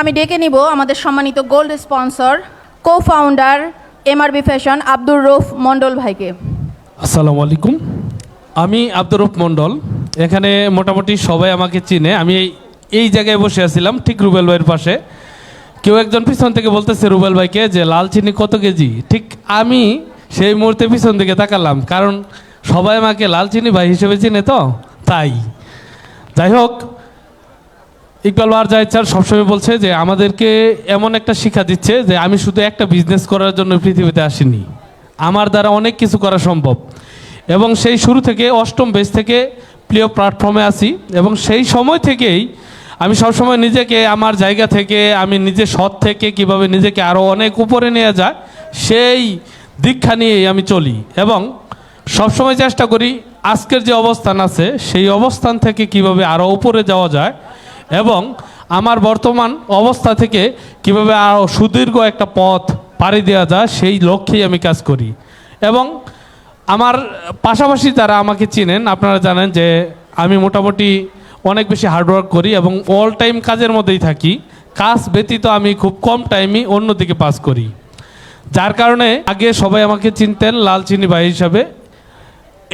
আমি ডেকে নিব আমাদের সম্মানিত gold sponsor co founder MRB fashion Abdur Rouf Mondal ভাইকে। আসসালামু আলাইকুম। আমি আব্দুর রূপ মণ্ডল। এখানে মোটামুটি সবাই আমাকে চিনে। আমি এই এই জায়গায় বসে আছিলাম, ঠিক রুবেল ভাইয়ের পাশে। কেউ একজন পিছন থেকে বলতেছে রুবেল ভাইকে যে, লাল চিনি কত কেজি? ঠিক আমি সেই মুহূর্তে পিছন থেকে তাকালাম, কারণ সবাই আমাকে লাল চিনি ভাই হিসেবে চিনে তো, তাই। যাই হোক ইকবাল বার জাহিদ স্যার সবসময় বলছে যে আমাদেরকে এমন একটা শিক্ষা দিচ্ছে যে আমি শুধু একটা বিজনেস করার জন্য পৃথিবীতে আসিনি। আমার দ্বারা অনেক কিছু করা সম্ভব। এবং সেই শুরু থেকে, অষ্টম বেস থেকে প্রিয় প্ল্যাটফর্মে আসি এবং সেই সময় থেকেই আমি সবসময় নিজেকে, আমার জায়গা থেকে, আমি নিজে সৎ থেকে, কীভাবে নিজেকে আরও অনেক উপরে নিয়ে যায়, সেই দীক্ষা নিয়েই আমি চলি। এবং সবসময় চেষ্টা করি, আজকের যে অবস্থান আছে, সেই অবস্থান থেকে কীভাবে আরও উপরে যাওয়া যায় এবং আমার বর্তমান অবস্থা থেকে কীভাবে আরও সুদীর্ঘ একটা পথ পাড়ি দেওয়া যায়, সেই লক্ষ্যেই আমি কাজ করি। এবং আমার পাশাপাশি যারা আমাকে চিনেন, আপনারা জানেন যে আমি মোটামুটি অনেক বেশি হার্ডওয়ার্ক করি এবং অল টাইম কাজের মধ্যেই থাকি। কাজ ব্যতীত আমি খুব কম টাইমই অন্যদিকে পাস করি। যার কারণে আগে সবাই আমাকে চিনতেন, লাল চিনি ভাই হিসাবে।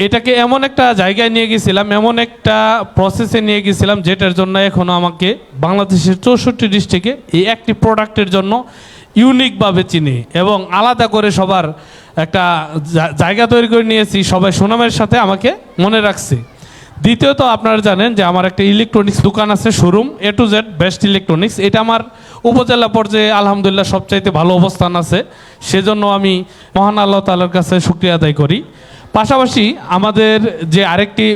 এটাকে এমন একটা জায়গায় নিয়ে গেছিলাম, এমন একটা প্রসেসে নিয়ে গেছিলাম, যেটার জন্য এখনও আমাকে বাংলাদেশের চৌষট্টি ডিস্ট্রিক্টে এই একটি প্রোডাক্টের জন্য ইউনিকভাবে চিনি এবং আলাদা করে সবার একটা জায়গা তৈরি করে নিয়েছি, সবাই সুনামের সাথে আমাকে মনে রাখছে। দ্বিতীয়ত আপনারা জানেন যে আমার একটা ইলেকট্রনিক্স দোকান আছে showroom A to Z best electronics এটা আমার উপজেলা পর্যায়ে আলহামদুলিল্লাহ সবচাইতে ভালো অবস্থান আছে। সেজন্য আমি মহান আল্লাহ তালার কাছে শুক্রিয়া আদায় করি। পাশাপাশি আমাদের যে আরেকটি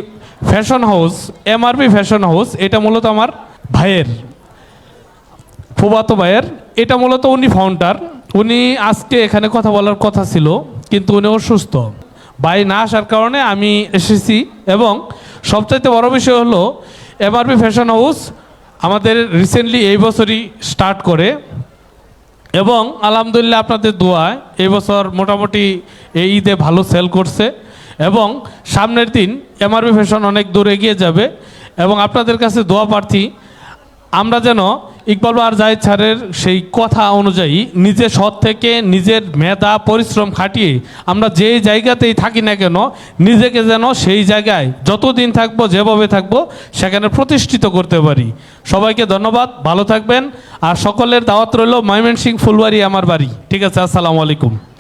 fashion house MRP fashion house এটা মূলত আমার ভাইয়ের ফুবাতো ভাইয়ের। এটা মূলত উনি ফাউন্ডার উনি আজকে এখানে কথা বলার কথা ছিল, কিন্তু উনি অসুস্থ। ভাই না আসার কারণে আমি এসেছি এবং সবচাইতে বড় বিষয় হলো এমআরপি ফ্যাশন হাউস আমাদের রিসেন্টলি এই বছরই স্টার্ট করে। এবং আলহামদুলিল্লাহ আপনাদের দোয়ায় এই বছর মোটামুটি এই ঈদে ভালো সেল করছে। এবং সামনের দিন এমআরবি ফ্যাশন অনেক দূর এগিয়ে যাবে এবং আপনাদের কাছে দোয়া প্রার্থী, আমরা যেন ইকবাল আর জাহিদ স্যারের সেই কথা অনুযায়ী নিজের সৎ থেকে নিজের মেধা, পরিশ্রম খাটিয়ে আমরা যে জায়গাতেই থাকি না কেন, নিজেকে যেন সেই জায়গায় যতদিন থাকব, যেভাবে থাকব, সেখানে প্রতিষ্ঠিত করতে পারি। সবাইকে ধন্যবাদ, ভালো থাকবেন। আর সকলের দাওয়াত রইল ময়মনসিং ফুলবাড়ি আমার বাড়ি। ঠিক আছে, আসসালামু আলাইকুম।